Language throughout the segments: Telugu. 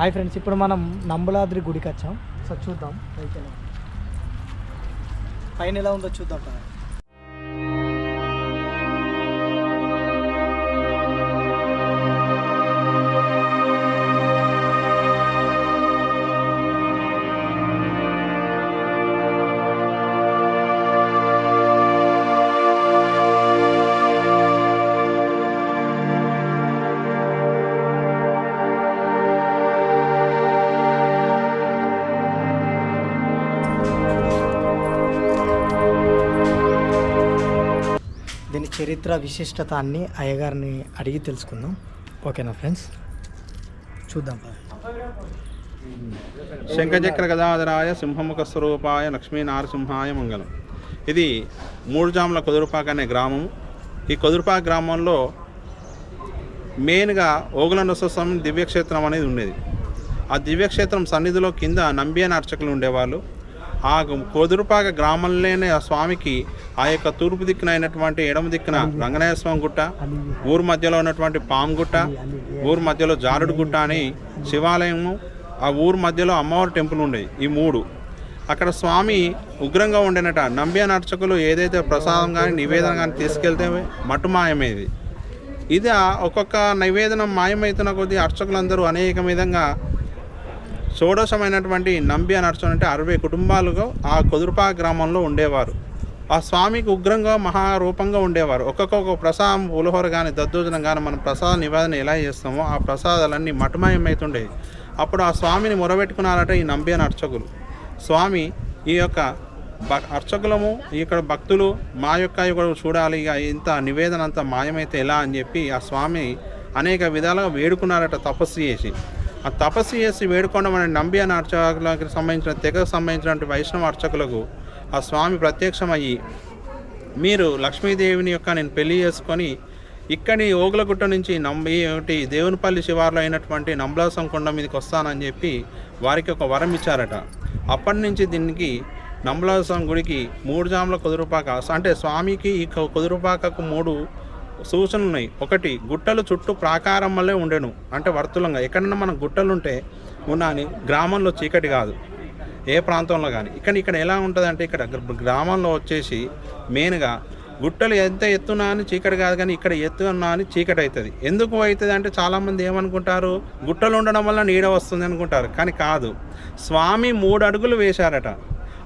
హాయ్ ఫ్రెండ్స్ ఇప్పుడు మనం నంబులాద్రి గుడికి వచ్చాం. సో చూద్దాం. పైకి పైన ఎలా ఉందో చూద్దాం. చరిత్ర విశిష్టత అన్ని అయ్యగారిని అడిగి తెలుసుకుందాం. ఓకేనా ఫ్రెండ్స్? చూద్దాం. శంఖచక్ర గదాధరాయ సింహముఖ స్వరూపాయ లక్ష్మీ నారసింహాయ మంగళం. ఇది మూడు జాముల కొదురుపాక అనే గ్రామం. ఈ కొదురుపాక గ్రామంలో మెయిన్గా ఓగుల నృస్వామి దివ్యక్షేత్రం అనేది ఉండేది. ఆ దివ్యక్షేత్రం సన్నిధిలో కింద నంబియన్ అర్చకులు ఉండేవాళ్ళు. ఆ కొదురుపాక గ్రామంలోనే ఆ స్వామికి ఆ యొక్క తూర్పు దిక్కున అయినటువంటి ఎడమ దిక్కున రంగనాయ స్వామి గుట్ట ఊరు మధ్యలో ఉన్నటువంటి పాము గుట్ట ఊరు మధ్యలో జారుడు గుట్ట అని శివాలయము ఆ ఊరు మధ్యలో అమ్మవారి టెంపుల్ ఉండేది ఈ మూడు. అక్కడ స్వామి ఉగ్రంగా ఉండేనట. నంబి అనే అర్చకులు ఏదైతే ప్రసాదం కానీ నివేదన కానీ తీసుకెళ్తే మటు మాయమేది. ఇది ఒక్కొక్క నివేదన మాయమవుతున్న కొద్దీ అర్చకులందరూ అనేక విధంగా షోడశమైనటువంటి నంబి అని అర్చన అంటే అరవై కుటుంబాలుగా ఆ కుదురుపా గ్రామంలో ఉండేవారు. ఆ స్వామికి ఉగ్రంగా మహారూపంగా ఉండేవారు. ఒక్కొక్క ప్రసాదం పులిహోర కానీ దద్దోజనం కానీ మనం ప్రసాద నివేదన ఎలా చేస్తామో ఆ ప్రసాదాలన్నీ మటుమాయమవుతుండేవి అప్పుడు ఆ స్వామిని మొరబెట్టుకున్నారట ఈ నంబి అని అర్చకులు. స్వామి ఈ యొక్క అర్చకులము ఇక్కడ భక్తులు మా యొక్క కూడా చూడాలి ఇక ఇంత నివేదన అంత మాయమైతే ఎలా అని చెప్పి ఆ స్వామి అనేక విధాలుగా వేడుకున్నారట తపస్సు చేసి. ఆ తపస్సు చేసి వేడుకోవడం అనే నంబి అనే అర్చకులకు సంబంధించిన తెగకు సంబంధించిన వైష్ణవ అర్చకులకు ఆ స్వామి ప్రత్యక్షమయ్యి మీరు లక్ష్మీదేవిని యొక్క నేను పెళ్ళి చేసుకొని ఇక్కడి ఓగులగుట్ట నుంచి నంబి ఒకటి దేవునిపల్లి శివార్లో అయినటువంటి నంబలాసం కొండ మీదకి వస్తానని చెప్పి వారికి ఒక వరం ఇచ్చారట. అప్పటి నుంచి దీనికి నంబలాసం గుడికి మూడు జాముల కుదురుపాక అంటే స్వామికి ఈ కుదురుపాకకు మూడు సూచనలు ఉన్నాయి ఒకటి గుట్టలు చుట్టూ ప్రాకారం వల్లే ఉండెను అంటే వర్తులంగా. ఎక్కడన్నా మనం గుట్టలు ఉంటే ఉన్నాని గ్రామంలో చీకటి కాదు. ఏ ప్రాంతంలో కానీ ఇక్కడ ఇక్కడ ఎలా ఉంటుంది అంటే ఇక్కడ గ్రామంలో వచ్చేసి మెయిన్గా గుట్టలు ఎంత ఎత్తున్నా అని చీకటి కాదు కానీ ఇక్కడ ఎత్తు ఉన్నా అని చీకటి అవుతుంది ఎందుకు అవుతుంది అంటే చాలామంది ఏమనుకుంటారు? గుట్టలు ఉండడం వల్ల నీడ వస్తుంది అనుకుంటారు కానీ కాదు. స్వామి మూడు అడుగులు వేశారట.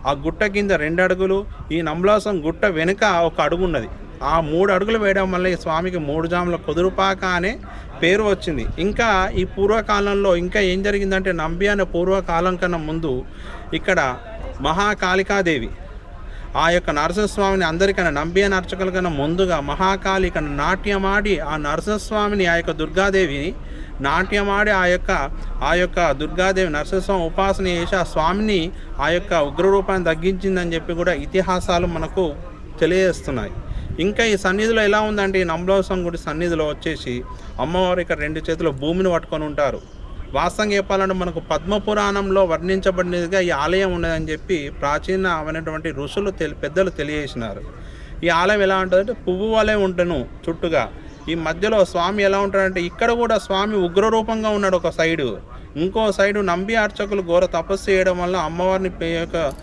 ఆ గుట్ట కింద రెండు అడుగులు ఈ నమ్లాసం గుట్ట వెనుక ఒక అడుగు ఉన్నది ఆ మూడు అడుగులు వేయడం వల్ల ఈ స్వామికి మూడు జాముల కుదురుపాక అనే పేరు వచ్చింది. ఇంకా ఈ పూర్వకాలంలో ఇంకా ఏం జరిగిందంటే నంబి అనే పూర్వకాలం కన్నా ముందు ఇక్కడ మహాకాళికాదేవి ఆ యొక్క నరసింహస్వామిని అందరికన్నా నంబి అనే అర్చకుల కన్నా ముందుగా మహాకాళి ఇక్కడ నాట్యమాడి ఆ నరసింహస్వామిని ఆ యొక్క దుర్గాదేవిని నాట్యమాడి ఆ యొక్క ఆ యొక్క దుర్గాదేవి నరసింహస్వామి ఉపాసన చేసి ఆ స్వామిని ఆ యొక్క ఉగ్రరూపాన్ని తగ్గించిందని చెప్పి కూడా ఇతిహాసాలు మనకు తెలియజేస్తున్నాయి. ఇంకా ఈ సన్నిధిలో ఎలా ఉందంటే ఈ నంబలోసం గుడి సన్నిధిలో వచ్చేసి అమ్మవారు ఇక్కడ రెండు చేతుల భూమిని పట్టుకొని ఉంటారు. వాస్తవంగా చెప్పాలంటే మనకు పద్మపురాణంలో వర్ణించబడినదిగా ఈ ఆలయం ఉన్నదని చెప్పి ప్రాచీనమైనటువంటి ఋషులు తెలి పెద్దలు తెలియజేసినారు. ఈ ఆలయం ఎలా ఉంటుందంటే పువ్వు వలె ఉంటను చుట్టుగా. ఈ మధ్యలో స్వామి ఎలా ఉంటాడంటే ఇక్కడ కూడా స్వామి ఉగ్రరూపంగా ఉన్నాడు ఒక సైడు. ఇంకో సైడు నంబి అర్చకులు ఘోర తపస్సు చేయడం వల్ల అమ్మవారిని పె- యొక్క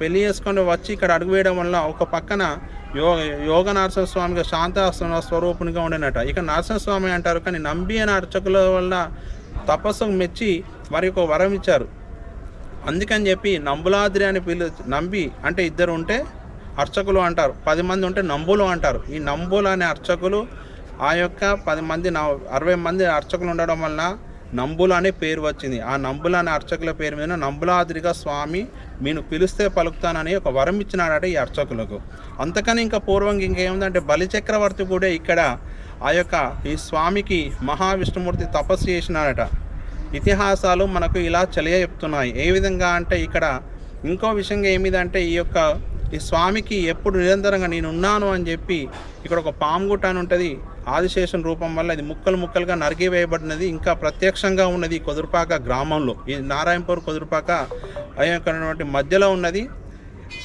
పెళ్ళి చేసుకొని వచ్చి ఇక్కడ అడుగు వేయడం వల్ల ఒక పక్కన యోగ యోగ నరసింహస్వామిగా శాంత స్వరూపునిగా ఉండేనట. ఇక నరసింహస్వామి అంటారు కానీ నంబి అనే అర్చకుల వల్ల తపస్సు మెచ్చి వారికి ఒక వరం ఇచ్చారు. అందుకని చెప్పి నంబులాద్రి అని పిలు నంబి అంటే ఇద్దరు ఉంటే అర్చకులు అంటారు పది మంది ఉంటే నంబులు అంటారు. ఈ నంబులు అనే అర్చకులు ఆ యొక్క పది మంది అరవై మంది అర్చకులు ఉండడం వల్ల నంబుల అనే పేరు వచ్చింది. ఆ నంబుల అనే అర్చకుల పేరు మీద నంబులాద్రిగా స్వామి నేను పిలిస్తే పలుకుతానని ఒక వరం ఇచ్చినాడట ఈ అర్చకులకు. అంతకని ఇంకా పూర్వం ఇంకేముందంటే బలిచక్రవర్తి కూడా ఇక్కడ ఆ యొక్క ఈ స్వామికి మహావిష్ణుమూర్తి తపస్సు చేసినాడట. ఇతిహాసాలు మనకు ఇలా తెలియ చెప్తున్నాయి ఏ విధంగా అంటే ఇక్కడ ఇంకో విషయంగా ఏమిదంటే ఈ యొక్క ఈ స్వామికి ఎప్పుడు నిరంతరంగా నేను ఉన్నాను అని చెప్పి ఇక్కడ ఒక పాము గుట్ట అని ఉంటుంది. ఆదిశేషన్ రూపం వల్ల ఇది ముక్కలు ముక్కలుగా నరికివేయబడినది ఇంకా ప్రత్యక్షంగా ఉన్నది కొదురుపాక గ్రామంలో. ఈ నారాయణపూర్ కొదురుపాక ఆ మధ్యలో ఉన్నది.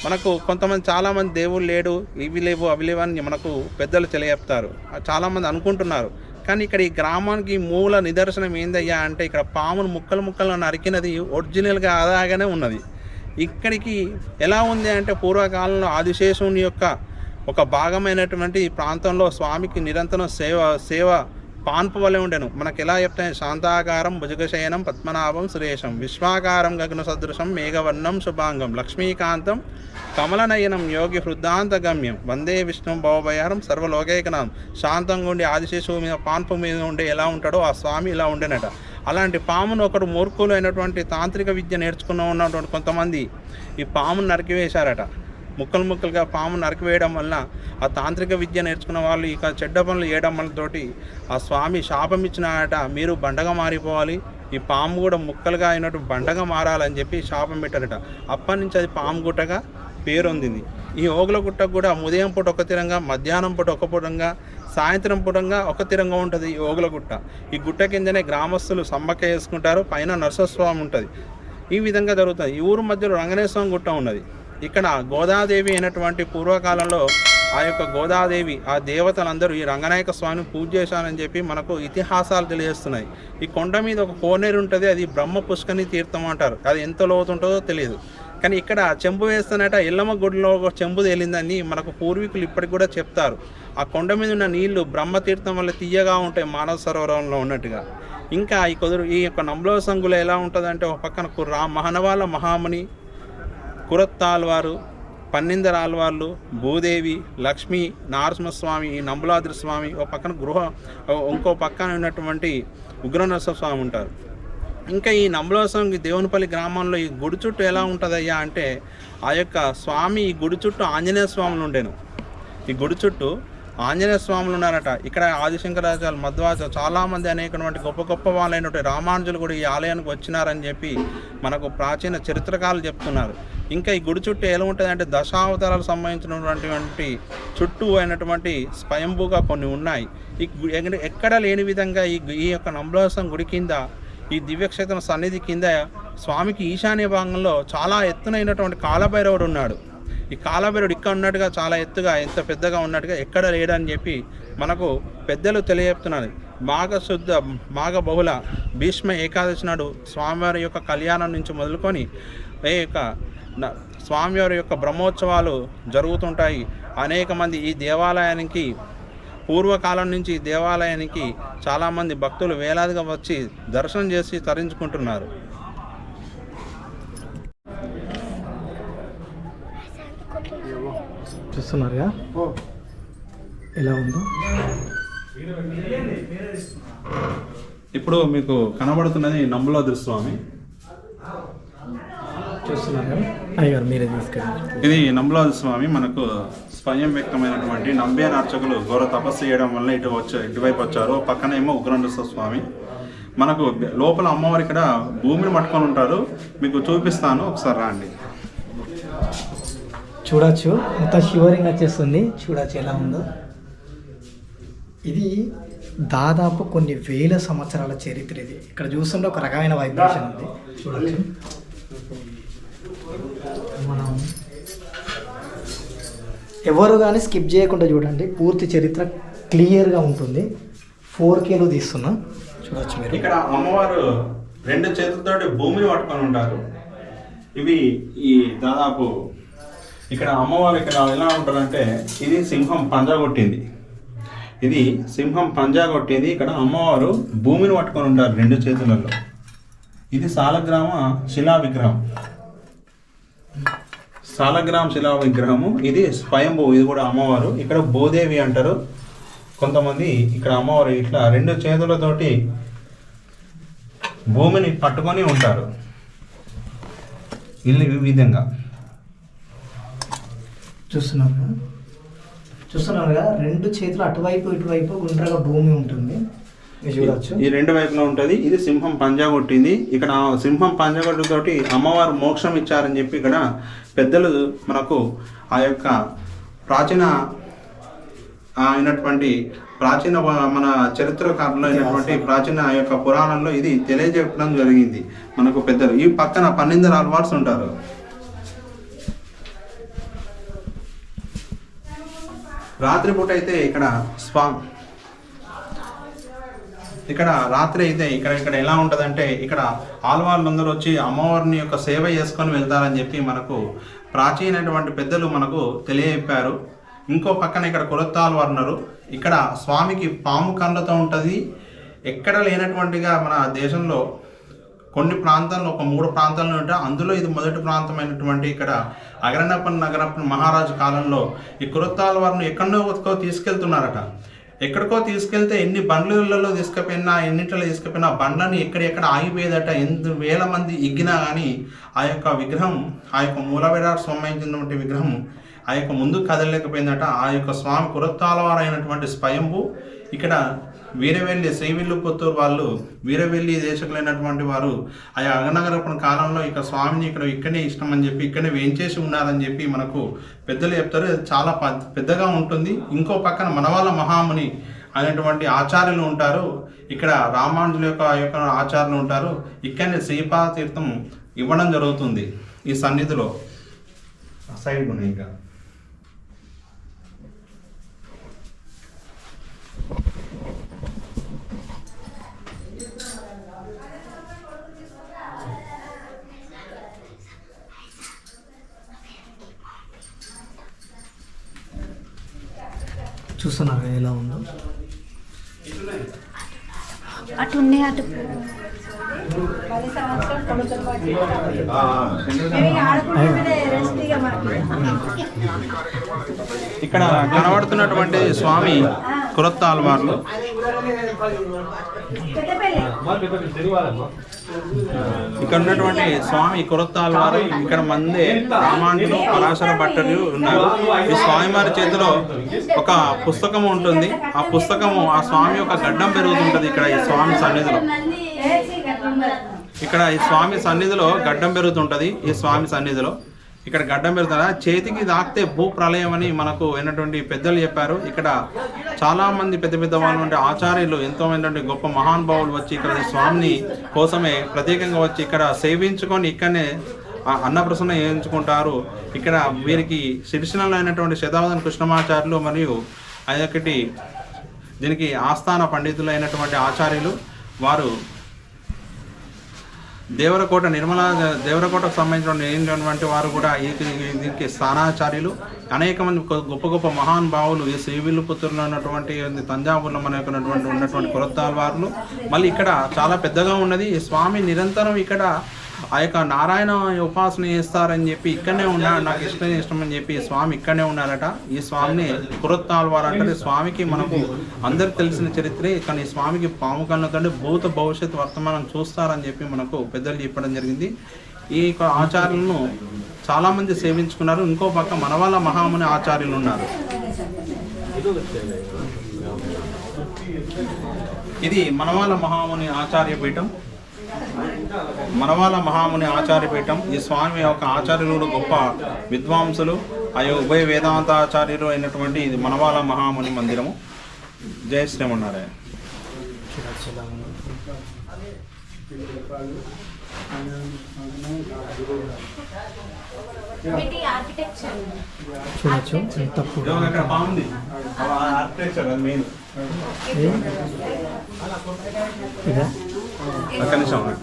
మనకు కొంతమంది చాలామంది దేవుళ్ళు లేడు ఇవి లేవు అవి లేవు అని మనకు పెద్దలు తెలియజెప్తారు చాలామంది అనుకుంటున్నారు. కానీ ఇక్కడ ఈ గ్రామానికి మూల నిదర్శనం ఏందయ్యా అంటే ఇక్కడ పామును ముక్కలు ముక్కలు నరికినది ఒరిజినల్గా అలాగానే ఉన్నది. ఇక్కడికి ఎలా ఉంది అంటే పూర్వకాలంలో ఆదిశేషుని యొక్క ఒక భాగమైనటువంటి ఈ ప్రాంతంలో స్వామికి నిరంతరం సేవ సేవ పాన్పు వలె ఉండెను. మనకు ఎలా చెప్తాయి శాంతాకారం భుజగశయనం పద్మనాభం సురేశం విశ్వాకారం గగన సదృశం మేఘవర్ణం శుభాంగం. లక్ష్మీకాంతం కమలనయనం యోగి హృద్ధాంత గమ్యం. వందే విష్ణు భవభయారం సర్వలోకైకనాం. శాంతంగా ఉండి ఆదిశేషువు మీద పాన్పు మీద ఉండే ఎలా ఉంటాడో ఆ స్వామి ఇలా ఉండేనట. అలాంటి పామును ఒకడు మూర్ఖులు అయినటువంటి తాంత్రిక విద్య నేర్చుకున్న ఉన్నటువంటి కొంతమంది ఈ పామును నరికివేశారట. ముక్కలు ముక్కలుగా పాము నరికివేయడం వల్ల ఆ తాంత్రిక విద్య నేర్చుకున్న వాళ్ళు ఇక చెడ్డ పనులు చేయడం వల్లతోటి ఆ స్వామి శాపం ఇచ్చినాడట మీరు బండగా మారిపోవాలి. ఈ పాము కూడా ముక్కలుగా అయినట్టు బండగా మారాలని చెప్పి శాపం పెట్టారట. అప్పటి నుంచి అది పాము గుట్టగా పేరొందింది. ఈ ఓగలగుట్టకు కూడా ఉదయం పూట ఒక తిరంగా మధ్యాహ్నం పూట ఒక పూటంగా సాయంత్రం పూటంగా ఒక తిరంగా ఉంటుంది ఈ ఓగుల గుట్ట. ఈ గుట్ట కిందనే గ్రామస్తులు సమ్మక్క వేసుకుంటారు పైన నరసస్వామి ఉంటుంది. ఈ విధంగా జరుగుతుంది. ఈ ఊరు మధ్యలో రంగనేశ్వరం గుట్ట ఉన్నది. ఇక్కడ గోదాదేవి అయినటువంటి పూర్వకాలంలో ఆ యొక్క గోదాదేవి ఆ దేవతలందరూ ఈ రంగనాయక స్వామిని పూజ చేశారని చెప్పి మనకు ఇతిహాసాలు తెలియజేస్తున్నాయి. ఈ కొండ మీద ఒక కోనేరు ఉంటుంది అది బ్రహ్మ పుష్కని తీర్థం అంటారు. అది ఎంత లోతు ఉంటుందో తెలియదు. కానీ ఇక్కడ చెంబు వేస్తున్నట ఎల్లమ్మ గుడిలో ఒక చెంబు తేలిందని మనకు పూర్వీకులు ఇప్పటికి కూడా చెప్తారు. ఆ కొండ మీద ఉన్న నీళ్ళు బ్రహ్మతీర్థం వల్ల తీయగా ఉంటాయి మానవ సరోవరంలో ఉన్నట్టుగా. ఇంకా ఈ కుదురు ఈ యొక్క నంబలో సంగులు ఎలా ఉంటుందంటే ఒక పక్కన రా మహనవాళ్ళ మహాముని కురత్తాల్వారు పన్నిందరాల్వార్లు భూదేవి లక్ష్మి నారసింహస్వామి ఈ నంబులాద్రి స్వామి ఒక పక్కన గృహ ఇంకో పక్కన ఉన్నటువంటి ఉగ్రనరసింహ స్వామి ఉంటారు. ఇంకా ఈ నంబలోసం దేవునిపల్లి గ్రామంలో ఈ గుడి చుట్టూ ఎలా ఉంటుందయ్యా అంటే ఆ యొక్క స్వామి ఈ గుడి చుట్టూ ఆంజనేయ స్వాములు ఉండేను. ఈ గుడి చుట్టూ ఆంజనేయ స్వాములు ఉన్నారట. ఇక్కడ ఆదిశంకరాచార్య మధ్వాచ చాలామంది అనేకటువంటి గొప్ప గొప్ప వాళ్ళైనటువంటి రామానుజులు కూడా ఈ ఆలయానికి వచ్చినారని చెప్పి మనకు ప్రాచీన చరిత్రకారులు చెప్తున్నారు. ఇంకా ఈ గుడి చుట్టూ ఎలా ఉంటుంది అంటే దశావతారాలకు సంబంధించినటువంటి చుట్టూ అయినటువంటి స్వయంభూగా కొన్ని ఉన్నాయి. ఈ ఎక్కడ- లేని విధంగా ఈ ఈ యొక్క నంబలోసం గుడి కింద ఈ దివ్యక్షేత్రం సన్నిధి కింద స్వామికి ఈశాన్య భాగంలో చాలా ఎత్తునైనటువంటి కాలభైరవుడు ఉన్నాడు. ఈ కాలభైరవుడు ఇక్కడ ఉన్నట్టుగా చాలా ఎత్తుగా ఎంత పెద్దగా ఉన్నట్టుగా ఎక్కడ లేడని చెప్పి మనకు పెద్దలు తెలియజెప్తున్నారు. మాఘ శుద్ధ మాఘ బహుళ భీష్మ ఏకాదశి నాడు స్వామివారి యొక్క కళ్యాణం నుంచి మొదలుకొని ఈ యొక్క స్వామివారి యొక్క బ్రహ్మోత్సవాలు జరుగుతుంటాయి. అనేక మంది ఈ దేవాలయానికి పూర్వకాలం నుంచి ఈ దేవాలయానికి చాలామంది భక్తులు వేలాదిగా వచ్చి దర్శనం చేసి తరించుకుంటున్నారు. చూస్తున్నారుగా? ఎలా ఉందో? ఇప్పుడు మీకు కనబడుతున్నది నంబులాద్రి స్వామి. అయ్యారు మీరే ఇది నంబులాద్రి స్వామి మనకు స్వయం వ్యక్తమైనటువంటి నంబియన్ అర్చకులు ఘోర తపస్సు చేయడం వల్ల ఇటు వచ్చి ఇటువైపు వచ్చారు. పక్కనేమో ఉగ్రనరసింహ స్వామి. మనకు లోపల అమ్మవారు ఇక్కడ భూమిని పట్టుకొని ఉంటారు. మీకు చూపిస్తాను ఒకసారి రాండి. చూడొచ్చు. మొత్తం షివరింగ్ వచ్చేస్తుంది చూడొచ్చు ఎలా ఉందో. ఇది దాదాపు కొన్ని వేల సంవత్సరాల చరిత్ర ఇది. ఇక్కడ చూస్తుంటే ఒక రకమైన వైబ్రేషన్ ఉంది. చూడొచ్చు మనం ఎవరు కానీ స్కిప్ చేయకుండా చూడండి. పూర్తి చరిత్ర క్లియర్గా ఉంటుంది. ఫోర్ కేలో తీస్తున్నా. చూడొచ్చు మీరు. ఇక్కడ అమ్మవారు రెండు చేతులతోటి భూమిని పట్టుకొని ఉంటారు. ఇవి ఈ దాదాపు ఇక్కడ అమ్మవారు ఇక్కడ ఎలా ఉంటారంటే ఇది సింహం పంజా కొట్టింది. ఇది సింహం పంజా కొట్టింది. ఇక్కడ అమ్మవారు భూమిని పట్టుకొని ఉంటారు రెండు చేతులలో. ఇది సాలగ్రామ శిలా విగ్రహం సాలగ్రామ శిలా విగ్రహము. ఇది స్వయంభూ ఇది కూడా అమ్మవారు. ఇక్కడ భూదేవి అంటారు. కొంతమంది ఇక్కడ అమ్మవారు ఇట్లా రెండు చేతులతోటి భూమిని పట్టుకొని ఉంటారు. ఇల్లు ఈ విధంగా. చూస్తున్నారు. కదా చూస్తున్నారు కదా రెండు చేతులు అటువైపు ఇటువైపు గుండ్రగా భూమి ఉంటుంది. చూడొచ్చు. ఈ రెండు వైపులా ఉంటుంది. ఇది సింహం పంజా కొట్టింది. ఇక్కడ సింహం పంజా కొట్టుతోటి అమ్మవారు మోక్షం ఇచ్చారని చెప్పి ఇక్కడ పెద్దలు మనకు ఆ యొక్క ప్రాచీన అయినటువంటి ప్రాచీన మన చరిత్రకారులు అయినటువంటి ప్రాచీన ఆ యొక్క పురాణంలో ఇది తెలియజెప్పడం జరిగింది మనకు పెద్దలు. ఈ పక్కన పన్నెండు అల్వార్స్ ఉంటారు. రాత్రిపూట అయితే ఇక్కడ స్వా ఇక్కడ రాత్రి అయితే ఇక్కడ ఇక్కడ ఎలా ఉంటుందంటే ఇక్కడ ఆల్వాళ్ళందరూ వచ్చి అమ్మవారిని యొక్క సేవ చేసుకొని వెళ్తారని చెప్పి మనకు ప్రాచీనటువంటి పెద్దలు మనకు తెలియజెప్పారు. ఇంకో పక్కన ఇక్కడ కొలత్తాల్వారు ఉన్నారు. ఇక్కడ స్వామికి పాము కళ్ళతో ఉంటుంది. ఎక్కడ లేనటువంటిగా మన దేశంలో కొన్ని ప్రాంతాల్లో ఒక మూడు ప్రాంతాల్లో ఉంటే అందులో ఇది మొదటి ప్రాంతమైనటువంటి ఇక్కడ అగరణప్పన్ నగరప్పన్ మహారాజు కాలంలో ఈ కురత్తాల వారిని ఎక్కడో తీసుకెళ్తున్నారట. ఎక్కడికో తీసుకెళ్తే ఎన్ని బండ్లలో తీసుకుపోయినా ఎన్నింటిలో తీసుకుపోయినా బండ్లని ఎక్కడెక్కడ ఆగిపోయేదట ఎంత వేల మంది ఎగ్గినా కానీ ఆ యొక్క విగ్రహం ఆ యొక్క మూలవిరాట్ సంబంధించినటువంటి విగ్రహం ఆ యొక్క ముందు కదలలేకపోయిందట. ఆ యొక్క స్వామి పురత్వాలవారైనటువంటి అయినటువంటి స్వయంభు ఇక్కడ వీరవెల్లి శ్రీవిల్లు పుత్తూరు వాళ్ళు వీరవెల్లి దేశకులైనటువంటి వారు ఆ అగనగరపణ కాలంలో ఇక స్వామిని ఇక్కడ ఇక్కడే ఇష్టం అని చెప్పి ఇక్కడే వేయించేసి ఉన్నారని చెప్పి మనకు పెద్దలు చెప్తారు. చాలా పెద్దగా ఉంటుంది. ఇంకో పక్కన మనవాళ్ళ మహాముని అనేటువంటి ఆచార్యులు ఉంటారు. ఇక్కడ రామానుజుల యొక్క ఆ యొక్క ఆచార్యులు ఉంటారు. ఇక్కడనే శ్రీపాద తీర్థం ఇవ్వడం జరుగుతుంది ఈ సన్నిధిలో. సైడ్ ఉన్నాయి ఇంకా. చూస్తున్నారు ఎలా ఉందో. అటు ఉన్నాయి అటు. ఇక్కడ కనబడుతున్నటువంటి స్వామి కురత్త ఆల్వార్లు ఇక్కడ ఉన్నటువంటి స్వామి కురత్త వారు ఇక్కడ మందే రామాంటులు పరాశర భట్టలు ఉన్నారు. ఈ స్వామి వారి చేతిలో ఒక పుస్తకం ఉంటుంది. ఆ పుస్తకము ఆ స్వామి యొక్క గడ్డం పెరుగుతుంటది ఇక్కడ ఈ స్వామి సన్నిధిలో. ఇక్కడ ఈ స్వామి సన్నిధిలో గడ్డం పెరుగుతుంటది ఈ స్వామి సన్నిధిలో. ఇక్కడ గడ్డం పెడతారా చేతికి తాకితే భూ ప్రళయం అని మనకు అయినటువంటి పెద్దలు చెప్పారు. ఇక్కడ చాలా మంది పెద్ద పెద్ద వాళ్ళు ఆచార్యులు ఎంతో మంది గొప్ప మహానుభావులు వచ్చి ఇక్కడ స్వామిని కోసమే ప్రత్యేకంగా వచ్చి ఇక్కడ సేవించుకొని ఇక్కడనే అన్నప్రసన్న చేయించుకుంటారు. ఇక్కడ వీరికి సిరిసినలో అయినటువంటి శతావధన కృష్ణమాచార్యులు మరియు అదొకటి దీనికి ఆస్థాన పండితులు అయినటువంటి ఆచార్యులు. వారు దేవరకోట నిర్మలా దేవరకోటకు సంబంధించినటువంటి వారు కూడా దీనికి స్థానాచార్యులు. అనేక మంది గొప్ప గొప్ప మహానుభావులు ఈ శ్రీవిల్లు పుత్రులు ఉన్నటువంటి తంజావూరులో మనకు ఉన్నటువంటి ఉన్నటువంటి కొరతాల వారులు. మళ్ళీ ఇక్కడ చాలా పెద్దగా ఉన్నది. ఈ స్వామి నిరంతరం ఇక్కడ ఆ యొక్క నారాయణ ఉపాసన చేస్తారని చెప్పి ఇక్కడనే ఉన్నాడు. నాకు ఇష్టం ఇష్టం అని చెప్పి స్వామి ఇక్కడనే ఉన్నారట ఈ స్వామిని కురత్తాల్వారు అంటే స్వామికి మనకు అందరికి తెలిసిన చరిత్రే. కానీ ఈ స్వామికి పాము కన్నుతంటే భూత భవిష్యత్ వర్తమానం చూస్తారని చెప్పి మనకు పెద్దలు చెప్పడం జరిగింది. ఈ యొక్క ఆచార్యులను చాలామంది సేవించుకున్నారు. ఇంకో పక్క మనవాళ్ళ మహాముని ఆచార్యులు ఉన్నారు. ఇది మనవాళ్ళ మహాముని ఆచార్య పీఠం. మనవాల మహాముని ఆచార్యపీఠం ఈ స్వామి యొక్క ఆచార్యులు గొప్ప విద్వాంసులు ఆ ఉభయ వేదాంతాచార్యులు అయినటువంటి ఇది మనవాల మహాముని మందిరము. జయ శ్రీమన్నారాయణ. చూడొచ్చు ఎంత కూడా అక్కడ బాగుంది? ఆర్కిటెక్చర్ అది మెయిన్ ఇదా? ఒక్క నిమిషం. ఇదిగో,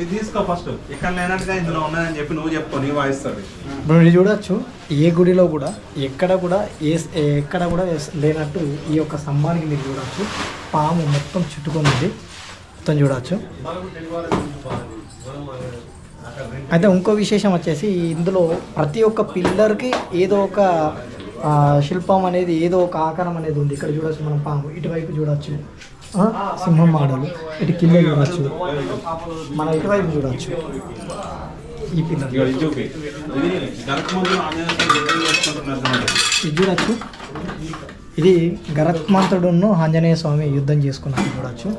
ఇది తీసుకో ఫస్ట్ ఇక్కడ లేనట్టుగా ఇందులో ఉన్నదని చెప్పి నువ్వు చెప్పుకో నీ వాయిస్తుంది చూడొచ్చు ఏ గుడిలో కూడా ఎక్కడ కూడా ఏ ఎక్కడ కూడా లేనట్టు ఈ యొక్క స్తంభానికి మీరు చూడొచ్చు. పాము మొత్తం చుట్టుకుంది. ఉంది మొత్తం చూడొచ్చు. అయితే ఇంకో విశేషం వచ్చేసి ఇందులో ప్రతి ఒక్క పిల్లర్కి ఏదో ఒక శిల్పం అనేది ఏదో ఒక ఆకారం అనేది ఉంది. ఇక్కడ చూడొచ్చు మనం పాము. ఇటువైపు చూడొచ్చు. సింహం మాడలు. ఇటు కింద చూడొచ్చు. మన ఇటువైపు చూడొచ్చు. ఈ ఇదిగో ఇది చూడొచ్చు. ఇది గరత్మంతుడును ఆంజనేయ స్వామి యుద్ధం చేసుకున్నట్టు చూడొచ్చు.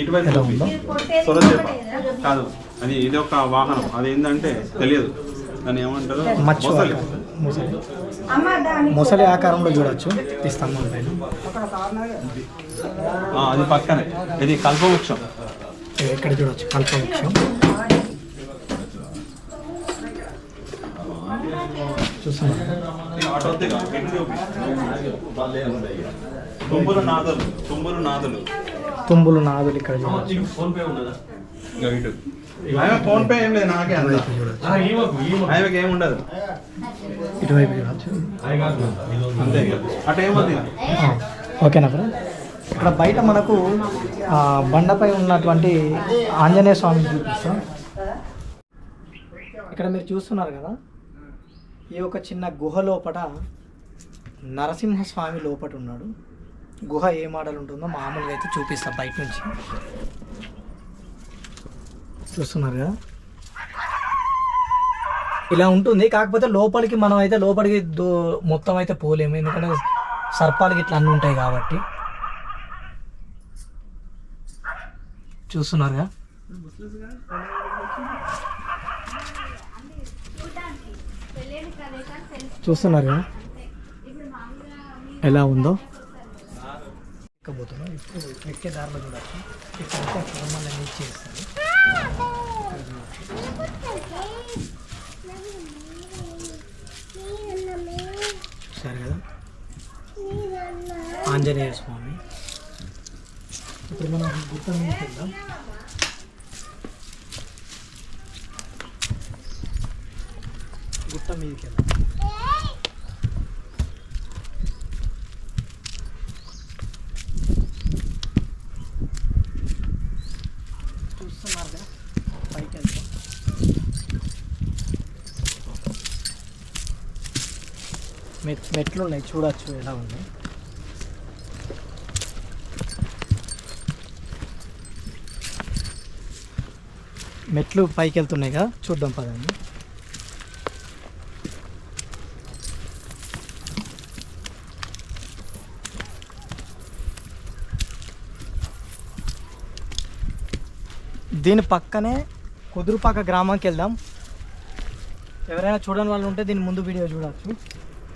ఇటువైపు ఎలా. ఉందో? కాదు అది ఇది ఒక వాహనం. అది ఏంటంటే తెలియదు. దాన్ని ఏమంటారు? మచ్చు మొసలి. మొసలి ఆకారంలో చూడొచ్చు. ఈ స్తంభం పైన ఆ, అది పక్కనే. ఇది కల్పవృక్షం. ఇక్కడ చూడొచ్చు. కల్పవృక్షం. తుంబురు నాదులు. తుంబురు నాదులు. తుంబులు నాదులు ఇక్కడ చూడొచ్చు. ఆమె ఫోన్ పే ఏం లేదు నాకే ఆమెకి ఏం ఉండదు. ఇటువైపు అంతే. అటు ఏమవుతుంది ఓకేనా ఫ్రెండ్ ఇక్కడ బయట మనకు ఆ, బండపై ఉన్నటువంటి ఆంజనేయ స్వామిని చూపిస్తాం. ఇక్కడ మీరు చూస్తున్నారు కదా ఈ ఒక చిన్న గుహ లోపట నరసింహస్వామి లోపట ఉన్నాడు. గుహ ఏ మోడల్ ఉంటుందో మామూలుగా అయితే చూపిస్తా బయట నుంచి. చూస్తున్నారు కదా ఇలా ఉంటుంది కాకపోతే లోపలికి మనం అయితే లోపలికి దో మొత్తం అయితే పోలేము. ఎందుకంటే సర్పాలకి ఇట్లా అన్నీ ఉంటాయి కాబట్టి. చూస్తున్నారుగా? చూస్తున్నారుగా? ఎలా ఉందో? ఎక్కబోతున్నాం ఇప్పుడు ఎక్కే దారిలో చూడచ్చు ఇక్కడ ఫోన్ ఇచ్చేస్తాను సరే కదా? ఆంజనేయ స్వామి. ఇప్పుడు మనం గుట్ట మీదకి వెళ్దాం. గుట్ట మీదకి వెళ్దాం చూస్తున్నారు కదా పైకి వెళ్తాం మెట్ మెట్లు ఉన్నాయి చూడచ్చు ఎలా ఉంది. మెట్లు పైకి వెళ్తున్నాయి కదా చూద్దాం పదండి. దీని పక్కనే కుదురుపాక గ్రామానికి వెళ్దాం. ఎవరైనా చూడని వాళ్ళు ఉంటే దీని ముందు వీడియో చూడవచ్చు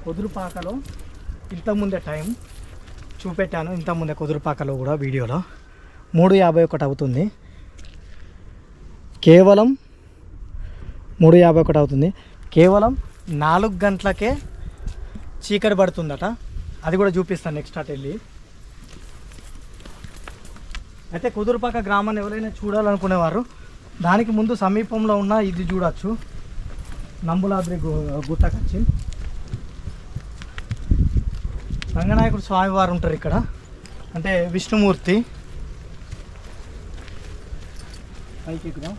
కుదురుపాకలో ఇంతకుముందే టైం చూపెట్టాను. ఇంతకుముందే కుదురుపాకలో కూడా వీడియోలో. మూడు యాభై ఒకటి అవుతుంది. కేవలం మూడు యాభై ఒకటి అవుతుంది. కేవలం నాలుగు గంటలకే చీకటి పడుతుందట. అది కూడా చూపిస్తాను నెక్స్ట్ అటు వెళ్ళి. అయితే కుదురుపాక గ్రామాన్ని ఎవరైనా చూడాలనుకునేవారు దానికి ముందు సమీపంలో ఉన్న ఇది చూడొచ్చు. నంబులాద్రి గు గుట్టకచ్చి. రంగనాయకుడు స్వామివారు ఉంటారు ఇక్కడ. అంటే విష్ణుమూర్తి. పైకి ఎక్కుదాం.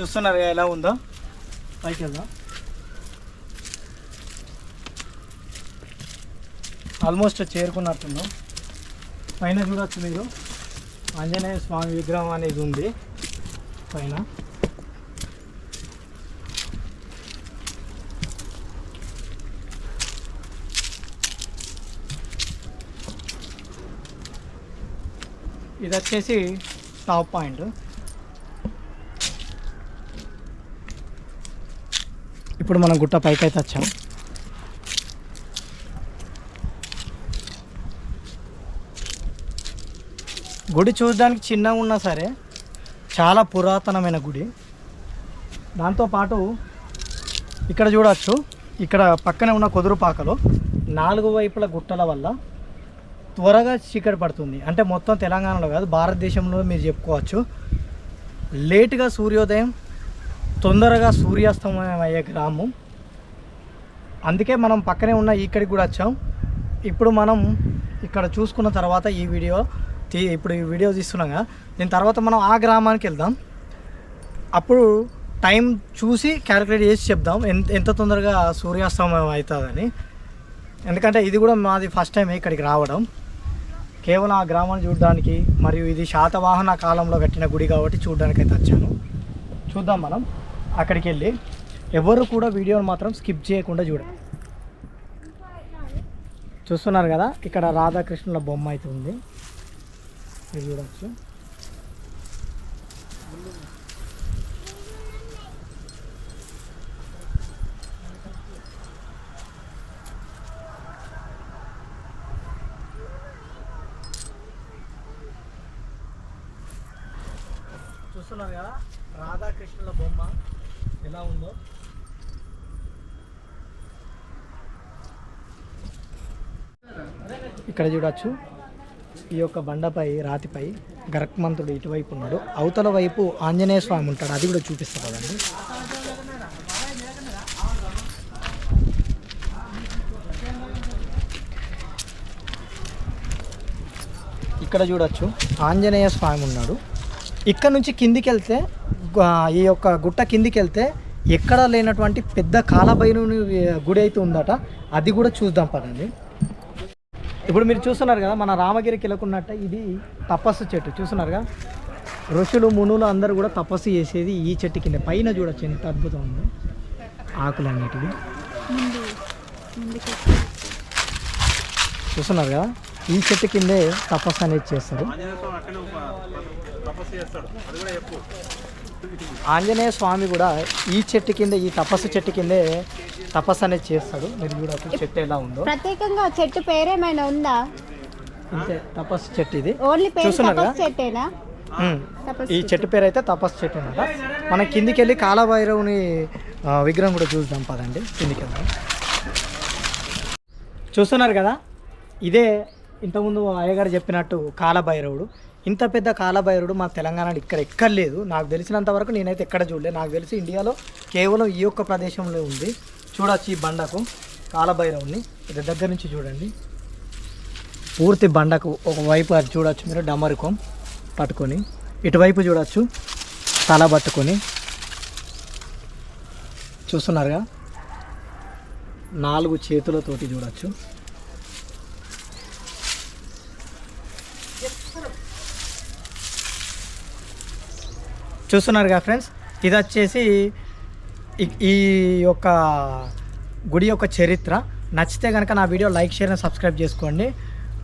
చూస్తున్నారు ఎలా ఉందో? పైకి వెళ్దాం. ఆల్మోస్ట్ చేరుకున్నట్టున్నాం పైన చూడొచ్చు మీరు. ఆంజనేయ స్వామి విగ్రహం అనేది ఉంది. పైన. ఇది వచ్చేసి టాప్ పాయింట్. ఇప్పుడు మనం గుట్ట పైకి అయితే వచ్చాం. గుడి చూడడానికి చిన్నగా ఉన్నా సరే చాలా పురాతనమైన గుడి. దాంతోపాటు ఇక్కడ చూడవచ్చు ఇక్కడ పక్కనే ఉన్న కుదురుపాకలో నాలుగు వైపుల గుట్టల వల్ల త్వరగా చీకటి పడుతుంది. అంటే మొత్తం తెలంగాణలో కాదు భారతదేశంలో మీరు చెప్పుకోవచ్చు. లేటుగా సూర్యోదయం తొందరగా సూర్యాస్తమయం అయ్యే గ్రామం. అందుకే మనం పక్కనే ఉన్న ఇక్కడికి కూడా వచ్చాం. ఇప్పుడు మనం ఇక్కడ చూసుకున్న తర్వాత ఈ వీడియో ఇప్పుడు ఈ వీడియో తీస్తున్నాగా దీని తర్వాత మనం ఆ గ్రామానికి వెళ్దాం. అప్పుడు టైం చూసి క్యాలిక్యులేట్ చేసి చెప్దాం. ఎంత ఎంత తొందరగా సూర్యాస్తమయం అవుతుందని. ఎందుకంటే ఇది కూడా మాది ఫస్ట్ టైం ఇక్కడికి రావడం. కేవలం ఆ గ్రామాన్ని చూడడానికి మరియు ఇది శాతవాహన కాలంలో కట్టిన గుడి కాబట్టి చూడడానికి అయితే వచ్చాను. చూద్దాం మనం. అక్కడికి వెళ్ళి ఎవరు కూడా వీడియోని మాత్రం స్కిప్ చేయకుండా చూడండి. చూస్తున్నారు కదా ఇక్కడ రాధాకృష్ణుల బొమ్మ అయితే ఉంది. మీరు చూడవచ్చు చూస్తున్నాం కదా రాధాకృష్ణుల బొమ్మ ఎలా ఉందో. ఇక్కడ చూడవచ్చు ఈ యొక్క బండపై రాతిపై గరక్మంతుడు ఇటువైపు ఉన్నాడు. అవతల వైపు ఆంజనేయ స్వామి ఉంటాడు. అది కూడా చూపిస్తా కదండి ఇక్కడ చూడొచ్చు. ఆంజనేయ స్వామి ఉన్నాడు. ఇక్కడ నుంచి కిందికి వెళ్తే ఈ యొక్క గుట్ట కిందికి వెళ్తే ఎక్కడ లేనటువంటి పెద్ద కాలభైరుని గుడి అయితే ఉందట. అది కూడా చూద్దాం పదండి. ఇప్పుడు మీరు చూస్తున్నారు కదా మన రామగిరి కిలకున్నట్ట ఇది తపస్సు చెట్టు. చూస్తున్నారుగా ఋషులు మునులు అందరూ కూడా తపస్సు చేసేది ఈ చెట్టు కింద. పైన చూడొచ్చు ఎంత అద్భుతం ఉందో. ఆకులు అన్నిటివి చూస్తున్నారు కదా? ఈ చెట్టు కిందే తపస్సు అనేది చేస్తారు. ఆంజనేయ స్వామి కూడా కూడా ఈ చెట్టు కింద ఈ తపస్సు చెట్టు కిందే తపస్సు అనేది చేస్తాడు. మీరు చూడొచ్చు చెట్టు ఎలా ఉందో. ప్రత్యేకంగా చెట్టు పేరేమైనా ఉందా? ఇంతే తపస్సు చెట్టు ఇది. ఓన్లీ చూస్తున్నారు చెట్టేనా? ఈ చెట్టు పేరు అయితే తపస్సు చెట్టు అనమాట మనం కిందికి వెళ్ళి కాలభైరవుని విగ్రహం కూడా చూద్దాం పదండి. కిందికి వెళ్దాం చూస్తున్నారు కదా? ఇదే ఇంతకుముందు అయ్యగారు చెప్పినట్టు కాలభైరవుడు. ఇంత పెద్ద కాలభైరుడు మా తెలంగాణలో ఇక్కడ ఎక్కడ లేదు. నాకు తెలిసినంత వరకు నేనైతే ఎక్కడ చూడలేదు నాకు తెలిసి ఇండియాలో కేవలం ఈ ఒక్క ప్రదేశంలో ఉంది. చూడొచ్చు ఈ బండకు కాలభైరవుని. ఇది దగ్గర నుంచి చూడండి. పూర్తి బండకు ఒకవైపు అది చూడొచ్చు మీరు డమరుకం పట్టుకొని. ఇటువైపు చూడొచ్చు తల పట్టుకొని. చూస్తున్నారుగా? నాలుగు చేతులతోటి చూడొచ్చు. చూస్తున్నారుగా ఫ్రెండ్స్? ఇది వచ్చేసి ఈ- యొక్క గుడి యొక్క చరిత్ర. నచ్చితే కనుక నా video like share and subscribe చేసుకోండి.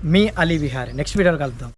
మీ అలీ విహారీ. నెక్స్ట్ వీడియోలో కలుద్దాం.